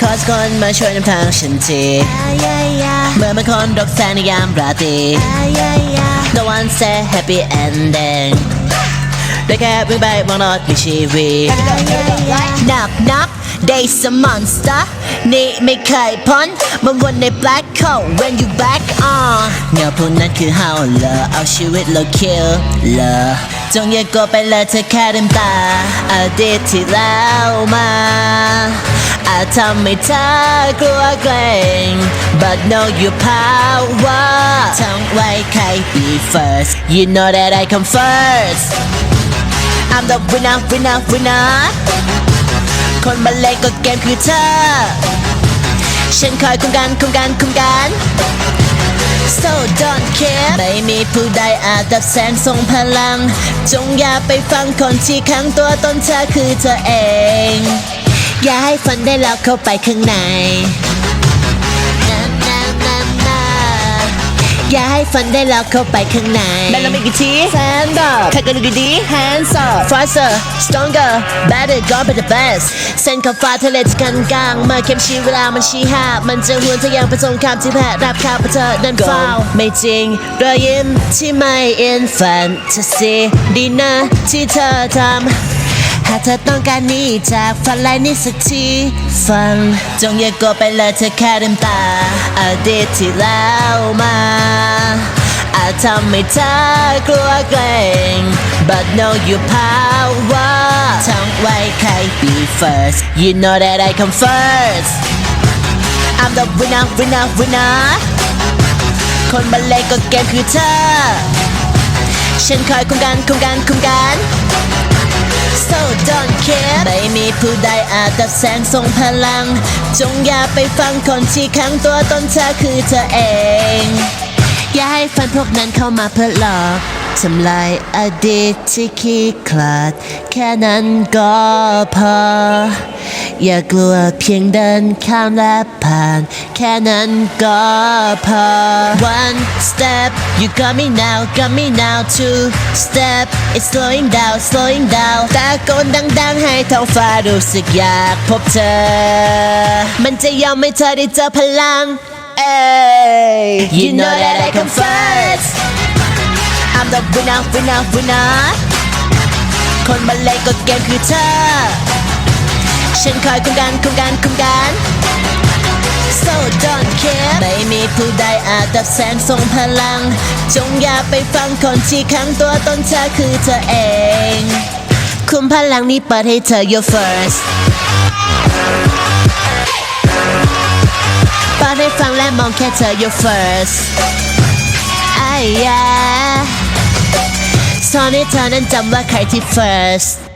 ขอสักคนมาช่วยนำทางฉันทีเมื่อมันคนดอกแสงในยามราตรี No one say happy ending ได้แค่วิ่งไปมองรถมีชีวิตนับนับ Days a monster นี่ไม่เคยพ้นมันวนใน black hole when you back on เงาพวกนั้นคือ how เลอเอาชีวิตเรา kill เลอจงอย่ากลัวไปเลยเธอแค่เดิมตาอดีตที่แล้วมาอาจทำให้เธอกลัวเกรง but know your power ท่องไว้ใคร be first you know that I come first I'm the winner winner winner คนมาเล่นกดเกมคือเธอ ฉันคอยคุมกันคุมกันคุมกัน so don't care ไม่มีผู้ใดอาจดับแสงทรงพลัง จงอย่าไปฟังคนที่ขังตัวตนเธอคือเธอเอง อย่าให้ฝันได้แล้วเข้าไปข้างใน อย่าให้ฝันได้แล้วเข้าไปข้างในแม่เราไม่กี่ที stand up ใครกันดีดี hands up faster stronger better gone by the best เส้นขอบฟ้าทะเลที่กันกลางเมื่อเข็มชี้เวลามันชี้หามันจะหวนทะยานไปสงครามที่แพ้รับข่าวประเธอเดินเฝ้าไม่จริงรอยยิ้มที่ไม่ in fantasy ดีนะที่เธอทำ หาเธอต้องการหนี้จากฝันลายนี้สักทีฟังจงอย่ากลัวไปเลยเธอแค่เดิมตาอดีตที่แล้วมาอาจทำให้เธอกลัวเกรง but know your power ท่องไว้ใคร be first you know that I come first I'm the winner winner winner คนมาเล่นก็เกมคือเธอ ฉันคอยคุมกันคุมกันคุมกัน so don't care ไม่มีผู้ใดอาจดับแสงทรงพลัง จงอย่าไปฟังคนที่ขังตัวตนเธอคือเธอเอง อย่าให้ฝันพวกนั้นเข้ามาเพื่อหลอก ทำลายอดีตที่ขี้คลาด แค่นั้นก็พอ อย่ากลัวเพียงเดินข้ามและผ่าน แค่นั้นก็พอ one step you got me now got me now two step it's slowing down slowing down ตะโกนดังๆให้ท้องฟ้ารู้สึกอยากพบเธอ มันจะยอมให้เธอได้เจอพลัง Hey, you know that I come first I'm the winner winner winner คนมาเล่นก็เกมคือเธอ ฉันคอยคุมกันคุมกันคุมกัน so don't care ไม่มีผู้ใดอาจดับแสงทรงพลัง จงอย่าไปฟังคนที่ขังตัวตนเธอคือเธอเอง คุมพลังนี้เปิดให้เธอ your first เปิดให้ฟังและมองแค่เธอ your first ไอ้ยา อนให้เธอนั้นจำว่าใครที่ first